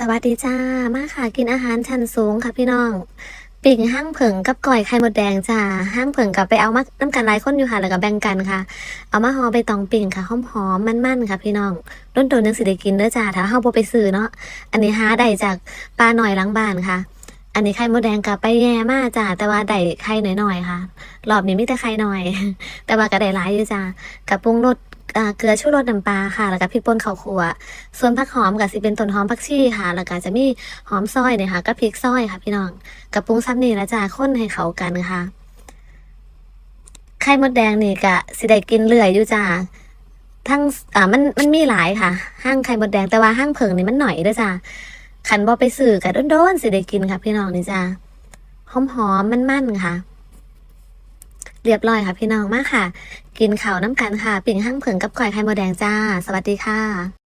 สวัสดีจ้า มาค่ะกินอาหารชั้นสูงค่ะพี่น้องปิ่งห้างเผิงกับก่อยไข่มดแดงจ้าห้างเผิงกับไปเอามาน้ำกันหลายคนอยู่ค่ะแล้วก็แบ่งกันค่ะ เอามาห่อใบตองปิ่งค่ะหอมๆมันๆค่ะพี่น้องต้นโดนยังสิได้กินเด้อจ้าถ้าเฮาบ่ไปซื้อเนาะอันนี้หาได้จากปลาหน่อยหล้างบ้านค่ะ อันนี้ไข่มดแดงกับไปแย่มากจ้าแต่ว่าได้ไข่หน่อยๆค่ะรอบนี้มีแต่ไข่หน่อย แต่ว่าก็ได้หลายอยู่จ้ากับปรุงรส เกลือชูรสน้ำปลาค่ะ แล้วก็พริกป่นข้าวคั่วส่วนผักหอมก็สิเป็นต้นหอมผักชีค่ะ แล้วก็จะมีหอมซอยเนี่ยค่ะก็พริกซอยค่ะ พี่น้องกับปรุงซ้ำนี่แล้วจ้าข้นให้เขากันค่ะไข่มดแดงนี่ก็สิได้กินเรื่อยอยู่จ้าทั้งอ่ามันมันมีหลายค่ะ ห้างไข่มดแดงแต่ว่าห้างเผิงนี่มันหน่อยด้อจ้าขันบอไปสื่อกับโดนๆสิได้กินค่ะ พี่น้องนี่จ้าหอมหอมมันมันๆค่ะ เรียบร้อยค่ะพี่น้องมากค่ะ กินข่าวน้ำกันค่ะ ปิ่งห้างเผิงกับก่อยไข่มดแดงจ้า สวัสดีค่ะ